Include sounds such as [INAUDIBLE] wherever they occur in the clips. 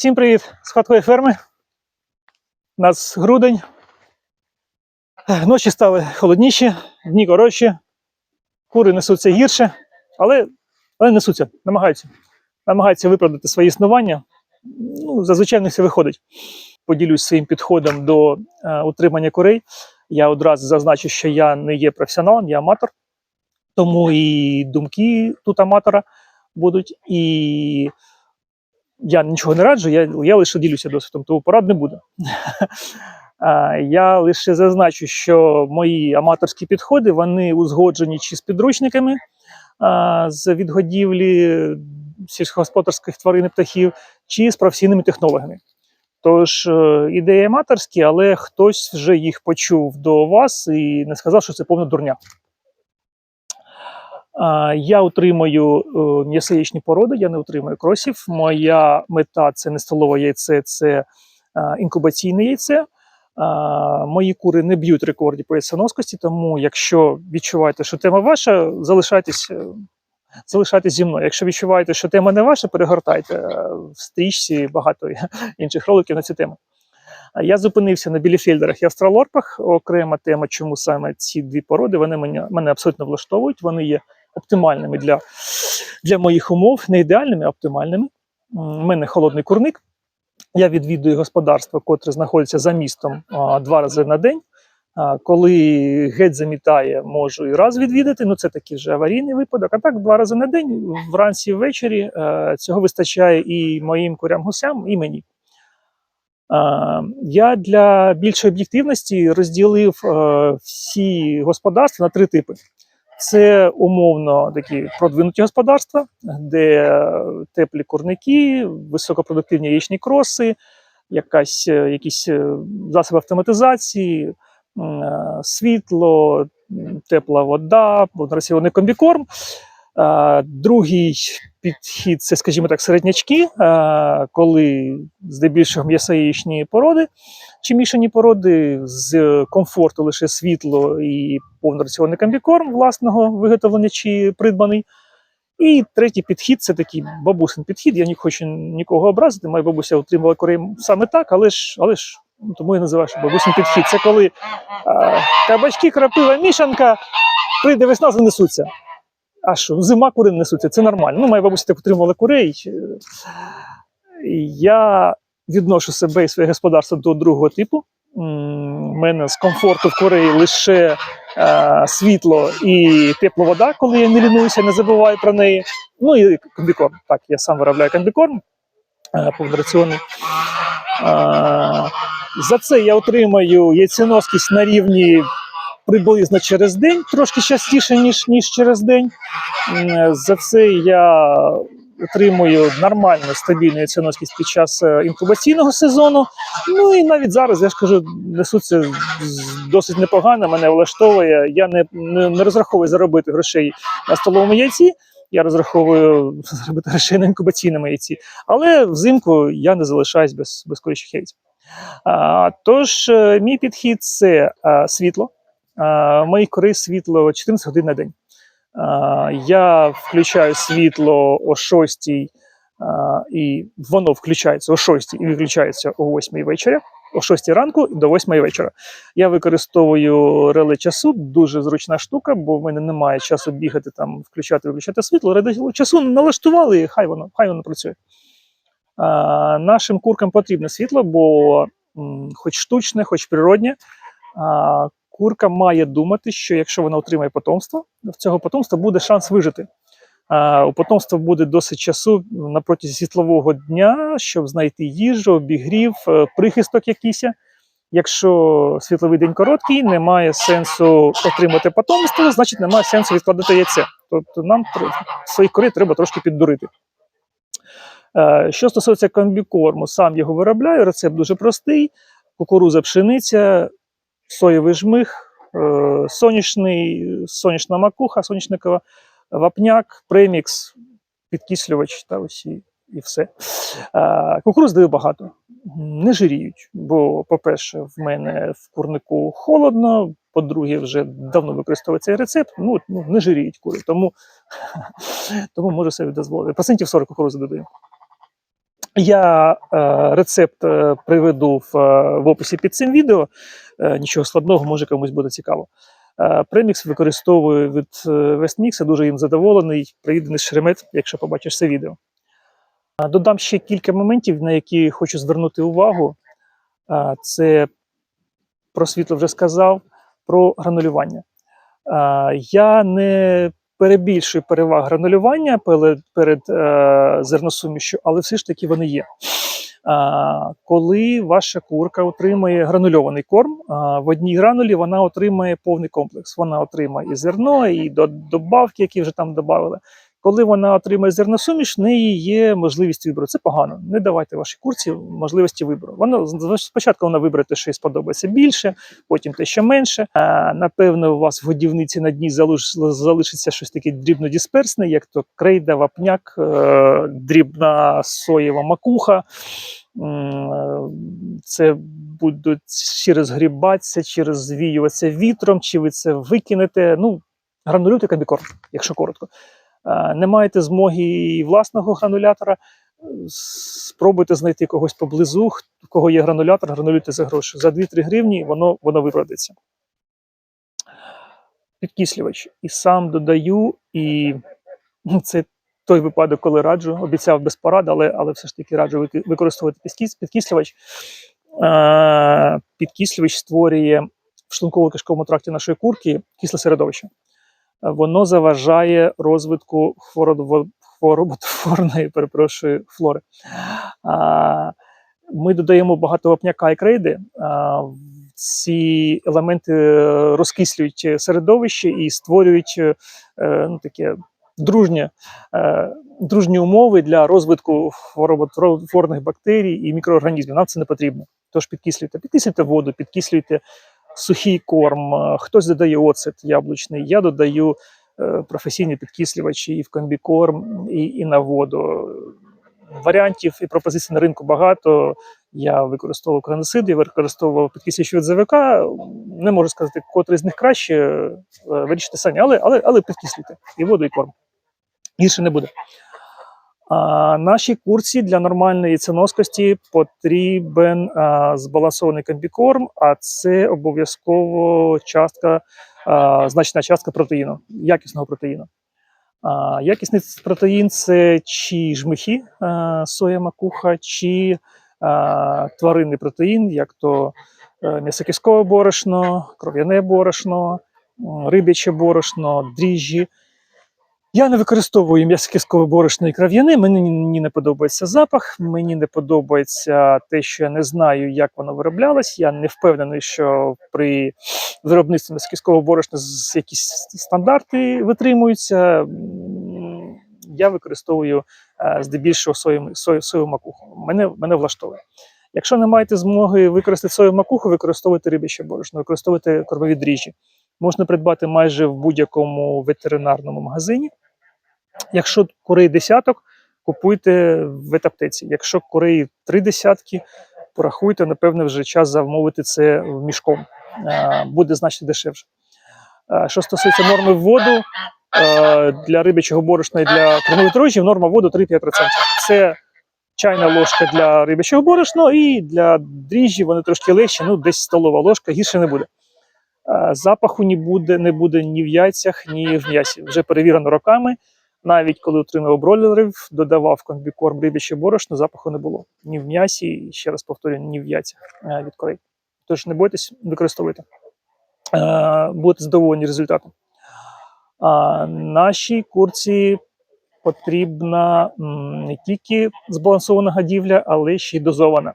Всім привіт з хаткової ферми. У нас грудень. Ночі стали холодніші, дні коротші, кури несуться гірше, але, але несуться, намагаються. Намагаються виправдати своє існування. Ну, зазвичай в них це виходить. Поділюсь своїм підходом до е, утримання курей. Я одразу зазначу, що я не є професіоналом, я аматор. Тому і думки тут аматора будуть, і я нічого не раджу, я, я лише ділюся досвідом, тому порад не буде. [LAUGHS] Я лише зазначу, що мої аматорські підходи вони узгоджені чи з підручниками з відгодівлі сільськогосподарських тварин і птахів, чи з професійними технологами. Тож е, ідеї аматорські, але хтось вже їх почув до вас і не сказав, що це повна дурня. Я утримую е, породи, я не утримую кросів. Моя мета це не столове яйце, це е, інкубаційне яйце. Мої кури не б'ють рекордів по яйценоскості, тому якщо відчуваєте, що тема ваша, залишайтесь, е, залишайтесь зі мною. Якщо відчуваєте, що тема не ваша, перегортайте в стрічці багато [LAUGHS] інших роликів на цю тему. Я зупинився на біліфельдерах і австралорпах. Окрема тема, чому саме ці дві породи вони мене, мене абсолютно влаштовують. Вони є оптимальними для, для моїх умов, не ідеальними, а оптимальними. У мене холодний курник. Я відвідую господарство, котре знаходиться за містом два рази на день. Коли геть замітає, можу і раз відвідати. Ну це такий вже аварійний випадок. А так два рази на день, вранці ввечері. е, Цього вистачає і моїм курям гусям, і мені. Я для більшої об'єктивності розділив е, всі господарства на три типи. Це умовно такі продвинуті господарства, де е, теплі курники, високопродуктивні яєчні кроси, якась, е, якісь е, засоби автоматизації, світло, тепла вода, вони комбікорм. Другий підхід це, скажімо так, середнячки, коли здебільшого м'ясоїчні породи чи мішані породи з комфорту лише світло і повнораціонний комбікорм власного виготовлення чи придбаний. І третій підхід це такий бабусин підхід. Я не хочу нікого образити. Моя бабуся отримала корей саме так, але ж, але ж тому я називаю бабусин підхід. Це коли е, кабачки, крапива, мішанка, прийде весна, занесуться. А що, зима кури не несуться, це нормально. Ну, моя бабуся так отримувала курей. Е, Я відношу себе і своє господарство до другого типу. У мене з комфорту в курей лише е, світло і тепла вода, коли я не лінуюся, не забуваю про неї. Ну і комбікорм. Так, я сам виробляю комбікорм е, повнораціонний. Е, за це я отримаю яйценоскість на рівні приблизно через день, трошки частіше, ніж, ніж через день. За це я отримую нормальну стабільну яйценоскість під час е, інкубаційного сезону. Ну і навіть зараз, я ж кажу, несуться досить непогано, мене влаштовує. Я не, не, не розраховую заробити грошей на столовому яйці. Я розраховую [LAUGHS] заробити грошей на інкубаційному яйці. Але взимку я не залишаюсь без, без курячих яєць. А, тож, е, мій підхід це а, світло. А, моїх кори світло 14 годин на день. Я включаю світло о 6 і воно включається о 6 і виключається о 8 вечора, о 6 ранку до 8 вечора. Я використовую реле часу, дуже зручна штука, бо в мене немає часу бігати там, включати, виключати світло. Реле часу налаштували, і хай воно, хай воно працює. Нашим куркам потрібне світло, бо хоч штучне, хоч природнє. Курка має думати, що якщо вона отримає потомство, в цього потомства буде шанс вижити. А, у потомства буде досить часу на протязі світлового дня, щоб знайти їжу, обігрів, е, прихисток якийсь. Якщо світловий день короткий, немає сенсу отримати потомство, значить немає сенсу відкладати яйце. Тобто нам своїх корей треба трошки піддурити. Е, Що стосується комбікорму, сам його виробляю. Рецепт дуже простий: кукуруза, пшениця, соєвий жмих, е, сонячний, сонячна макуха, соняшникова, вапняк, премікс, підкислювач та ось і, все. Кукуруз даю багато. Не жиріють, бо, по-перше, в мене в курнику холодно. По-друге, вже давно використовую цей рецепт. Ну, ну не жиріють кури, тому, [LAUGHS] тому можу собі дозволити. Процентів 40 кукурузи додаю. Я е, рецепт е, приведу в, е, в описі під цим відео. Нічого складного, може комусь буде цікаво. Премікс використовую від Westmix, дуже їм задоволений. Приїде з Шеремет, якщо побачиш це відео. Додам ще кілька моментів, на які хочу звернути увагу. Це про світло вже сказав, про гранулювання. Я не перебільшую переваг гранулювання перед, перед е, зерносумішю, але все ж таки вони є. А, коли ваша курка отримує гранульований корм, а, в одній гранулі вона отримає повний комплекс. Вона отримає і зерно, і до- добавки, які вже там додали. Коли вона отримає зерносуміш, в неї є можливість вибору. Це погано. Не давайте вашій курці можливості вибору. Вона спочатку вона вибере те, що їй сподобається більше, потім те, що менше. А, напевно, у вас в годівниці на дні залиш- залишиться щось таке дрібнодисперсне, як то крейда, вапняк, е, дрібна соєва макуха. Це будуть чи розгрібатися, чи розвіюватися вітром, чи ви це викинете. Ну, гранулюйте комбікорм, якщо коротко. Е, Не маєте змоги власного гранулятора. е, Спробуйте знайти когось поблизу, в кого є гранулятор, гранулюйте за гроші. За 2-3 гривні воно, воно виправдиться. Підкислювач. І сам додаю, і ну, це той випадок, коли раджу, обіцяв без порад, але, але все ж таки раджу використовувати підкис- підкислювач. Е, підкислювач створює в шлунково-кишковому тракті нашої курки кисле середовище. Воно заважає розвитку хворобо- хвороботворної, перепрошую, флори. Ми додаємо багато вапняка і крейди. Ці елементи е, розкислюють середовище і створюють е, ну, таке дружнє, е, дружні умови для розвитку хвороботворних бактерій і мікроорганізмів. Нам це не потрібно. Тож підкислюйте, підкислюйте воду, підкислюйте сухий корм, хтось додає оцет яблучний. Я додаю е, професійні підкислювачі і в комбікорм, і, і на воду. Варіантів і пропозицій на ринку багато. Я використовував краносид, я використовував підкислювач від ЗВК. Не можу сказати, котрий з них краще. е, Вирішите самі, але, але, але підкислюйте і воду, і корм. Гірше не буде. А, нашій курці для нормальної яйценоскості потрібен а, збалансований комбікорм, а це обов'язково частка, а, значна частка протеїну, якісного протеїну. А, якісний протеїн це чи жмихи, а, соя макуха, чи а, тваринний протеїн, як то е, м'ясокискове борошно, кров'яне борошно, рибяче борошно, дріжджі. Я не використовую м'ясокискове борошно і крав'яне. Мені не подобається запах, мені не подобається те, що я не знаю, як воно вироблялось. Я не впевнений, що при виробництві м'ясокискового борошна якісь стандарти витримуються. Я використовую е, здебільшого соєву, сою, соєву макуху. Мене, мене влаштовує. Якщо не маєте змоги використати соєву макуху, використовуйте рибяче борошно, використовуйте кормові дріжджі. Можна придбати майже в будь-якому ветеринарному магазині. Якщо курей десяток, купуйте в ветаптеці. Якщо курей три десятки, порахуйте, напевне, вже час замовити це в мішком. Буде значно дешевше. Що стосується норми вводу е, для рибячого борошна і для кормових дрожжів, норма вводу 3-5%. Це чайна ложка для рибячого борошна і для дріжджі вони трошки легші, ну десь столова ложка, гірше не буде. Запаху не буде, не буде ні в яйцях, ні в м'ясі. Вже перевірено роками. Навіть коли отримав бройлерів, додавав комбікорм рибяче борошно, запаху не було. Ні в м'ясі, і ще раз повторюю, ні в яйцях е, від корей. Тож не бойтесь, використовуйте. Е, Будете задоволені результатом. А нашій курці потрібна не тільки збалансована годівля, але ще й дозована.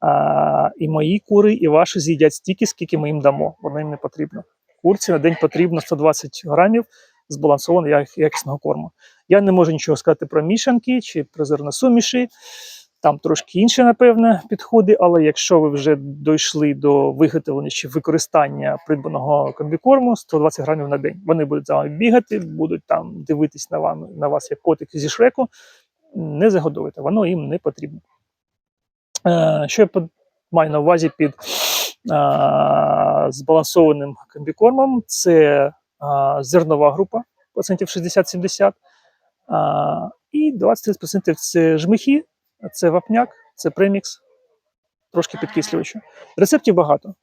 А, і мої кури, і ваші з'їдять стільки, скільки ми їм дамо. Воно їм не потрібно. Курці на день потрібно 120 грамів збалансованого якісного корму. Я не можу нічого сказати про мішанки чи про зерносуміші. Там трошки інші, напевне, підходи, але якщо ви вже дійшли до виготовлення чи використання придбаного комбікорму, 120 грамів на день. Вони будуть за вами бігати, будуть там дивитись на, вам, на вас як котик зі шреку. Не загодовуйте, воно їм не потрібно. Е, що я маю на увазі під збалансованим комбікормом? Це зернова група, процентів 60-70, е, і 20-30% це жмихи, це вапняк, це премікс, трошки підкислювача. Рецептів багато.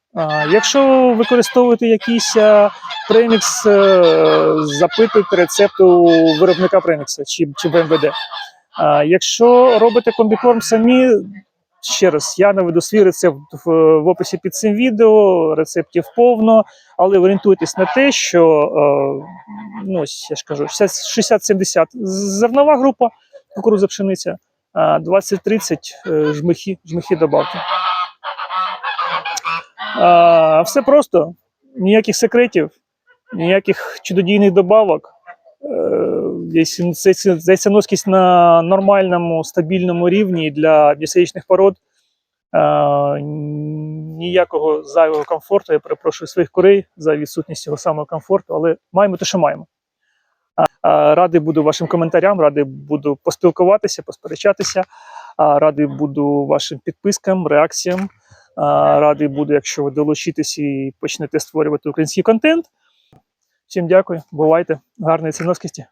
Якщо використовуєте якийсь премікс, е, запитуйте рецепт у виробника премікса чи, чи БМВД. Якщо робите комбікорм самі, ще раз, я наведу свій рецепт в, описі під цим відео, рецептів повно, але орієнтуйтесь на те, що е, ну, я ж кажу, 60 60-70 зернова група, кукурудза пшениця, а 20-30 е, жмихи, жмихи добавки. Все просто, ніяких секретів, ніяких чудодійних добавок. Зайценоскість на нормальному, стабільному рівні для десятичних пород. Е, ніякого зайвого комфорту. Я перепрошую своїх курей за відсутність цього самого комфорту, але маємо те, що маємо. Радий буду вашим коментарям, радий буду поспілкуватися, посперечатися. Радий буду вашим підпискам, реакціям. Радий буду, якщо ви долучитесь і почнете створювати український контент. Всім дякую, бувайте, гарної ціноскості.